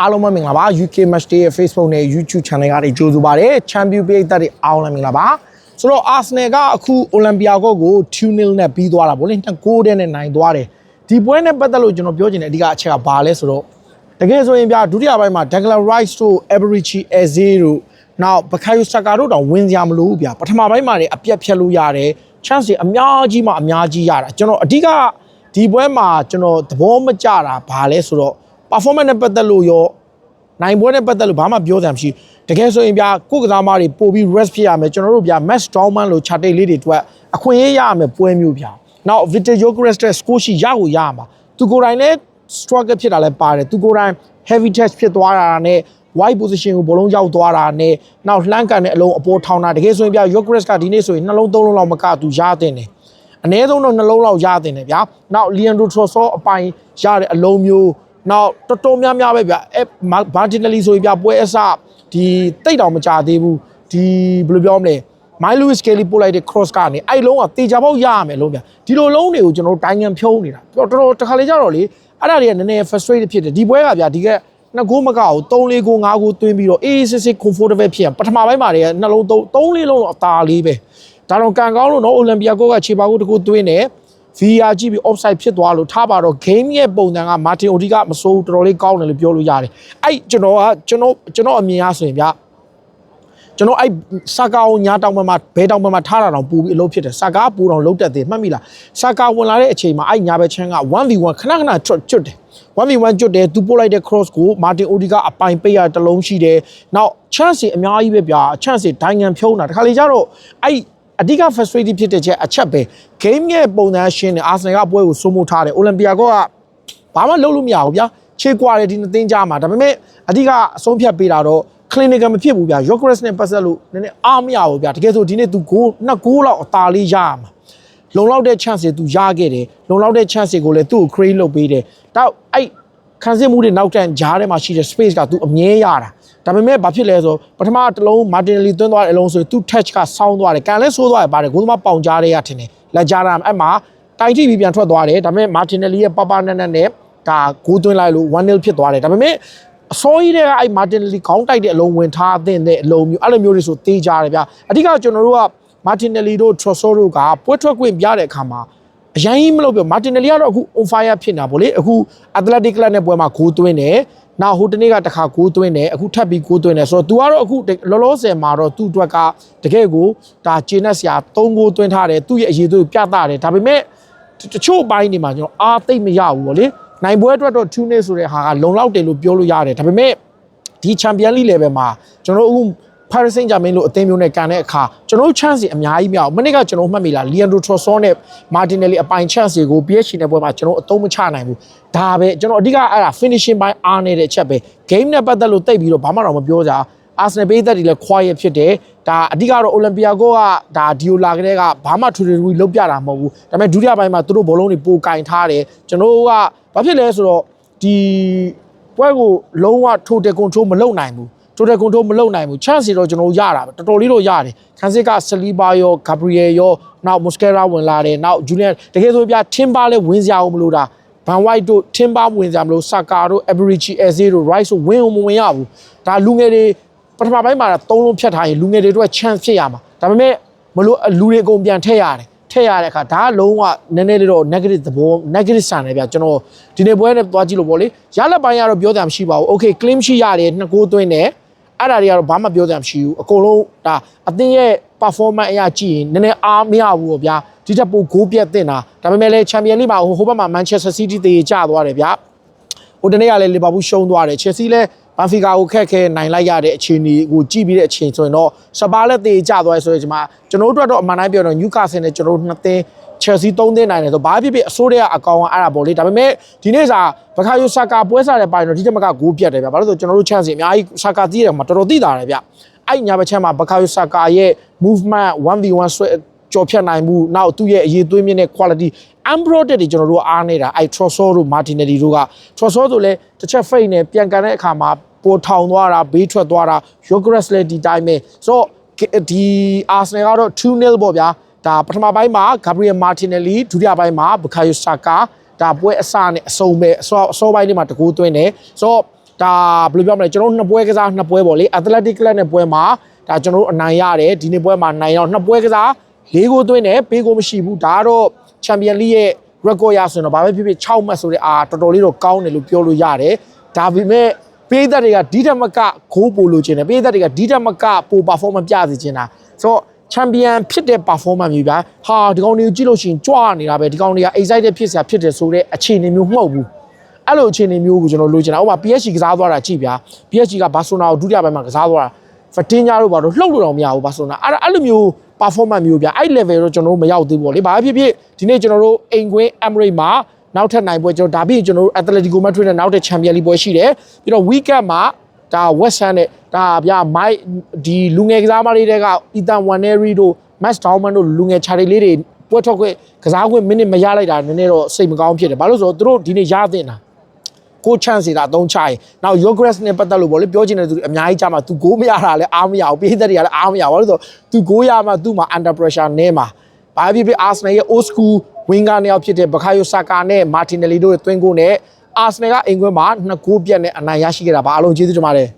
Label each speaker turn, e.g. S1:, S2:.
S1: အားလုံးပဲမင်္ဂလာပါ UK Match Day ရဲ့ Facebook နဲ့ YouTube Channel ကနေကြိုဆိုပါရစေ Champion ပိတ်သက်တွေအားလုံးလည်းမင်္ဂလာပါဆိုတော့ Arsenal ကအခု Olympia ကို2-0နဲ့ပြီးသွားတာဗောလေ2 goal နဲ့နိုင်သွားတယ်ဒီပွဲနဲ့ပတ်သက်လို့ကျွန်တော်ပြောချင်တဲ့အဓိကအချက်ကဘာလဲဆိုတော့တကယ်ဆိုရင်ဗျာဒုတိယပိုင်းမှာ Declan Rice တို့ Eberichi Eze တို့နောက် Bakayo Saka တို့တောင်ဝင်စရာမလိုဘူးဗျာပထမပိုင်းမှာလည်းအပြတ်ဖြတ်လို့ရတယ် chance တွေအများကြီးမှအများကြီးရတာကျွန်တော်အဓိကဒီပွဲမှာကျွန်တော်သဘောမကျတာဘာလဲဆိုတော့ performance နဲ့ပတ်သက်လို့ရောနိုင်ပွဲနဲ့ပတ်သက်လို့ဘာမှပြောစရာမရှိတကယ်ဆိုရင်ဗျာကိုယ်ကစားမတွေပို့ပြီး rest ဖြစ်ရမယ်ကျွန်တော်တို့ဗျာ match strongman လို့ chart လေးတွေအတွက်အခွင့်အရေးရရမယ်ပွဲမျိုးဗျာနောက် Victor Gyokeres တဲ့ score ရှိရကိုရမှာသူကိုယ်တိုင်လည်း struggle ဖြစ်တာလည်းပါတယ်သူကိုယ်တိုင် heavy touch ဖြစ်သွားတာနဲ့ wide position ကိုဘလုံးရောက်သွားတာနဲ့နောက်လှမ်းကန်တဲ့အလုံးအပေါ်ထောင်တာတကယ်ဆိုရင်ဗျာ Gyokeres ကဒီနေ့ဆိုရင်နှလုံးသုံးလုံးလောက်မကသူရတဲ့တယ်အနည်းဆုံးတော့နှလုံးလောက်ရတင်တယ်ဗျာနောက် Leandro Trossard အပိုင်ရတဲ့အလုံးမျိုး နောက်တော်တော်များများပဲဗျာအဲ marginally ဆိုရင်ဗျာပွဲအစဒီတိတ်တောင်မကြသေးဘူးဒီဘယ်လိုပြောမလဲ My Lewis Kelly ပို့လိုက်တဲ့ cross ကနေအဲ့လုံးကတေချာပေါက်ရရမယ်လုံးဗျာဒီလိုလုံးတွေကိုကျွန်တော်တို့တိုင်းငံဖြုံးနေတာတော်တော်တစ်ခါလေကြတော့လေအဲ့ဒါတွေကနည်းနည်း frustrated ဖြစ်တယ်ဒီပွဲကဗျာဒီကနှစ်ဂိုးမကအောင်3 4 9 5ဂိုးသွင်းပြီးတော့အေးစစ်စစ် comfortable ဖြစ်ရပထမပိုင်းမှာတွေကနှလုံး3 3 4လုံးတော့အသာလေးပဲဒါတော့ကန်ကောင်းလို့နော်အိုလံပီယာကိုကခြေပါကိုတကူသွင်းတယ် VR ကြည့်ပြီး offside ဖြစ်သွားလို့ထားပါတော့ game ရဲ့ပုံစံကမာတင်အိုဒီကမစိုးတော်တော်လေးကောင်းတယ်လို့ပြောလို့ရတယ်အဲ့ကျွန်တော်ကကျွန်တော်ကျွန်တော်အမြင်အားဆိုရင်ဗျာကျွန်တော်အဲ့စကာကိုညာတောင်ဘက်မှာဘဲတောင်ဘက်မှာထားတာတောင်ပူပြီးအလုပ်ဖြစ်တယ်စကာပူတောင်လုတ်တက်သေးမှတ်မိလားစကာဝင်လာတဲ့အချိန်မှာအဲ့ညာဘက်ချမ်းက 1v1 ခဏခဏကျွတ်ကျွတ်တယ် 1v1 ကျွတ်တယ်သူပို့လိုက်တဲ့ cross ကိုမာတင်အိုဒီကအပိုင်ပိတ်ရတစ်လုံးရှိတယ်နောက် chance အများကြီးပဲဗျာ chance ဒိုင်ငံဖြုံးတာတခါလေကျတော့အဲ့ အဓိက frustrated ဖြစ်တဲ့ချက်အချက်ပဲ game ရဲ့ပုံစံရှင်းတယ် Arsenal ကပွဲကိုစိုးမိုးထားတယ် Olympia ကဘာမှလုပ်လို့မရဘူးဗျာခြေကွာတယ်ဒီနှစ်သင်းကြားမှာဒါပေမဲ့အဓိကအဆုံးဖြတ်ပေးတာတော့ clinical မဖြစ်ဘူးဗျာ Yokres နဲ့ပတ်သက်လို့နည်းနည်းအားမရဘူးဗျာတကယ်ဆိုဒီနေ့ तू ဂိုးနှစ်ဂိုးလောက်အသာလေးရရမှာလုံလောက်တဲ့ chance တွေ तू ရခဲ့တယ်လုံလောက်တဲ့ chance တွေကိုလည်းသူ့ကို create လုပ်ပေးတယ်တောက်အဲ့ခံစစ်မှုတွေနောက်တန်းဂျားထဲမှာရှိတဲ့ space က तू အမြဲရတာ ဒါပေမဲ့ဘာဖြစ်လဲဆိုပထမတစ်လုံး Martinelli သွင်းသွားတဲ့အလုံးဆိုသူ touch ကဆောင်းသွားတယ်ကန်လဲဆိုးသွားတယ်ပါတယ်ဂိုးသမားပေါင်ကြားတဲ့ရထင်တယ်လက်ကြားတာအဲ့မှာတိုင်ထိပြီးပြန်ထွက်သွားတယ်ဒါပေမဲ့ Martinelli ရဲ့ပပနက်နက်နဲ့ဒါဂိုးသွင်းလိုက်လို့1-0ဖြစ်သွားတယ်ဒါပေမဲ့အစောကြီးတဲ့ကအဲ့ Martinelli ခေါင်းတိုက်တဲ့အလုံးဝင်ထားတဲ့အလုံးမျိုးအဲ့လိုမျိုးတွေဆိုတေးကြတယ်ဗျအဓိကကျွန်တော်တို့က Martinelli တို့ Trossard တို့ကပွဲထွက်ခွင့်ပြတဲ့အခါမှာအရင်ကြီးမလုပ်ပြမာတင်နယ်လီကတော့အခု on fire ဖြစ်နေတာဗောလေအခု Athletic Club နဲ့ပွဲမှာဂိုးသွင်းတယ် နောက်ဟိုတနေ့ကတစ်ခါဂိုးသွင်းတယ်အခုထပ်ပြီးဂိုးသွင်းတယ်ဆိုတော့ तू ကတော့အခုလောလောဆယ်မှာတော့သူ့အတွက်ကတကယ်ကိုဒါဂျင်းနက်ဆရာ၃ဂိုးသွင်းထားတယ်သူ့ရဲ့အရေးသွေးပြသတယ်ဒါပေမဲ့တချို့ပိုင်းတွေမှာကျွန်တော်အားသိမ့်မရဘူးဗောလေနိုင်ပွဲအတွက်တော့2နှစ်ဆိုတဲ့ဟာကလုံလောက်တယ်လို့ပြောလို့ရတယ်ဒါပေမဲ့ဒီ Champion League level မှာကျွန်တော်အခု Paris Saint-Germain လို့အသင်းမျိုးနဲ့ကန်တဲ့အခါကျွန်တော်တို့ chance တွေအများကြီးမြောက်မနေ့ကကျွန်တော်မှတ်မိလား Leandro Trossard နဲ့ Martinelli အပိုင် chance တွေကို PSG နဲ့ပွဲမှာကျွန်တော်အသုံးမချနိုင်ဘူးဒါပဲကျွန်တော်အဓိကအဲ့ဒါ finishing ပိုင်းအားနေတဲ့အချက်ပဲ game နဲ့ပတ်သက်လို့တိတ်ပြီးတော့ဘာမှတော့မပြောကြအာဆနယ်ပေးသက်တွေလည်း quiet ဖြစ်တယ်ဒါအဓိကတော့ Olympia ကဒါဒီယိုလာကလေးကဘာမှထူထူထူလုပ်ပြတာမဟုတ်ဘူးဒါပေမဲ့ဒုတိယပိုင်းမှာသူတို့ဘောလုံးတွေပိုကင်ထားတယ်ကျွန်တော်ကဘာဖြစ်လဲဆိုတော့ဒီပွဲကိုလုံးဝ total control မလုပ်နိုင်ဘူး total control မလုပ်နိုင်ဘူး chance တွေတော့ကျွန်တော်ရတာပဲတော်တော်လေးတော့ရတယ်ခန်းစစ်ကဆလီဘာရောဂါဘရီယယ်ရောနောက်မွတ်စကရာဝင်လာတယ်နောက်ဂျူနီယာတကယ်ဆိုပြထင်ပါလဲဝင်စရာအောင်မလို့တာဘန်ဝိုက်တို့ထင်ပါဝင်စရာမလို့ဆာကာတို့အဘရီချီအဇေတို့ rice တို့ဝင်အောင်မဝင်ရဘူးဒါလူငယ်တွေပထမပိုင်းမှာသုံးလုံးဖြတ်ထားရင်လူငယ်တွေတို့ chance ဖြစ်ရမှာဒါပေမဲ့မလို့လူတွေအကုန်ပြန်ထည့်ရတယ်ထည့်ရတဲ့အခါဒါကလုံးဝနည်းနည်းလေးတော့ negative သဘော negative ဆန်တယ်ဗျကျွန်တော်ဒီနေ့ပွဲနဲ့သွားကြည့်လို့ပေါ့လေရလက်ပိုင်းကတော့ပြောကြမှာရှိပါဘူး okay claim ရှိရတယ်နှစ်ကိုးသွင်းတယ် အဲ့ဒါတွေကတော့ဘာမှပြောစရာမရှိဘူးအကုန်လုံးဒါအသင်းရဲ့ performance အရာကြည့်ရင်နည်းနည်းအားမရဘူးပေါ့ဗျာဒီတက်ပိုဂိုးပြတ်တင်တာဒါပေမဲ့လည်း Champion League မှာဟိုဟိုဘက်မှာ Manchester City တေကျသွားတယ်ဗျာဟိုတနေ့ကလည်း Liverpool ရှုံးသွားတယ် Chelsea လည်း Benfica ကိုခက်ခဲနိုင်လိုက်ရတဲ့အခြေအနေကိုကြည့်ပြီးတဲ့အချိန်ဆိုရင်တော့စပါးလည်းတေကျသွားတယ်ဆိုရင်ဒီမှာကျွန်တော်တို့အတွက်တော့အမှန်တိုင်းပြောတော့ Newcastle နဲ့ကျွန်တော်တို့နှစ်သင်း Chelsea သုံးသင်းနိုင်တယ်ဆိုဘာဖြစ်ဖြစ်အစိုးရအကောင်ကအဲ့ဒါပေါ့လေဒါပေမဲ့ဒီနေ့စာဘခါယိုဆာကာပွဲစားတဲ့ပိုင်းတော့ဒီတက်မကဂိုးပြတ်တယ်ဗျဘာလို့လဲဆိုကျွန်တော်တို့ chance အများကြီးဆာကာတီးတယ်မှာတော်တော်သိတာတယ်ဗျအဲ့ညာဘက်ချက်မှာဘခါယိုဆာကာရဲ့ movement 1v1 ဆွဲကြော်ဖြတ်နိုင်မှုနောက်သူ့ရဲ့အရေးသွေးမြင့်တဲ့ quality unbroaded တွေကျွန်တော်တို့အားနေတာအဲ့ Trossard တို့ Martinelli တို့က Trossard ဆိုလဲတစ်ချက် fake နဲ့ပြန်ကန်တဲ့အခါမှာပိုထောင်သွားတာဘေးထွက်သွားတာ Yogres လည်းဒီတိုင်းပဲဆိုတော့ဒီ Arsenal ကတော့2-0ပေါ့ဗျာ ဒါပထမပိုင်းမှာ Gabriel Martinelli ဒုတိယပိုင်းမှာ Bukayo Saka ဒါပွဲအစနဲ့အဆုံးပဲအစောအစောပိုင်းလေးမှာတကူသွင်းတယ်ဆိုတော့ဒါဘယ်လိုပြောမလဲကျွန်တော်တို့နှစ်ပွဲကစားနှစ်ပွဲပေါ့လေ Athletic Club နဲ့ပွဲမှာဒါကျွန်တော်တို့အနိုင်ရတယ်ဒီနေ့ပွဲမှာနိုင်တော့နှစ်ပွဲကစား၄ဂိုးသွင်းတယ်ပေးဂိုးမရှိဘူးဒါကတော့ Champion League ရဲ့ record ရဆိုရင်တော့ဘာပဲဖြစ်ဖြစ်6မှတ်ဆိုတဲ့အာတော်တော်လေးတော့ကောင်းတယ်လို့ပြောလို့ရတယ်ဒါပေမဲ့ပေးသက်တွေကဒီတက်မကဂိုးပို့လို့ခြင်းတယ်ပေးသက်တွေကဒီတက်မကပို performance ပြစေခြင်းတာဆိုတော့ champion ဖြစ်တဲ့ performance မျိုးဗျာဟာဒီကောင်တွေကိုကြည့်လို့ရှိရင်ကြွနေတာပဲဒီကောင်တွေက excited ဖြစ်စရာဖြစ်တယ်ဆိုတဲ့အခြေအနေမျိုးမဟုတ်ဘူးအဲ့လိုအခြေအနေမျိုးကိုကျွန်တော်လိုချင်တာဥပမာ PSG ကစားသွားတာကြည့်ဗျာ PSG ကဘာဆိုနာကိုဒုတိယပိုင်းမှာကစားသွားတာဖတင်ညာတို့ဘာလို့လှုပ်လို့တော့မရဘူးဘာဆိုနာအဲ့ဒါအဲ့လိုမျိုး performance မျိုးဗျာအဲ့ level တော့ကျွန်တော်တို့မရောက်သေးဘူးပေါ့လေဘာဖြစ်ဖြစ်ဒီနေ့ကျွန်တော်တို့အိမ်ကွင်း Emirates မှာနောက်ထပ်နိုင်ပွဲကျွန်တော်ဒါပြီးရင်ကျွန်တော်တို့ Atletico Madrid နဲ့နောက်ထပ် Champions League ပွဲရှိတယ်ပြီးတော့ weekend မှာဒါ West Ham နဲ့ ဒါဗျာ Mike ဒီလူငယ်ကစားမလေးတွေက Ethan Waneri တို့ Max Dauman တို့လူငယ်ခြာလေးလေးတွေပွဲထွက်ခွင့်ကစားခွင့်မိနစ်မရလိုက်တာနည်းနည်းတော့စိတ်မကောင်းဖြစ်တယ်ဘာလို့လဲဆိုတော့သူတို့ဒီနေ့ရသင့်တာ ကို chance စီတာအသုံးချရင်နောက် Yogres နဲ့ပတ်သက်လို့ဗောလေပြောချင်တဲ့သူတွေအများကြီးကြာမှာ तू ဂိုးမရတာလည်းအားမရဘူးပေးသက်တွေကလည်းအားမရဘူးဘာလို့လဲဆိုတော့ तू ဂိုးရမှာ तू မှာ under pressure နဲမှာဘာဖြစ်ဖြစ် Arsenal ရဲ့ old school winger နှစ်ယောက်ဖြစ်တဲ့ Bukayo Saka နဲ့ Martinelli တို့ရဲ့သွင်းကိုနဲ့ Arsenal ကအိမ်ခွင်းမှာနှစ်ဂိုးပြတ်နဲ့အနိုင်ရရှိခဲ့တာပါအားလုံးကျေးဇူးတင်ပါတယ်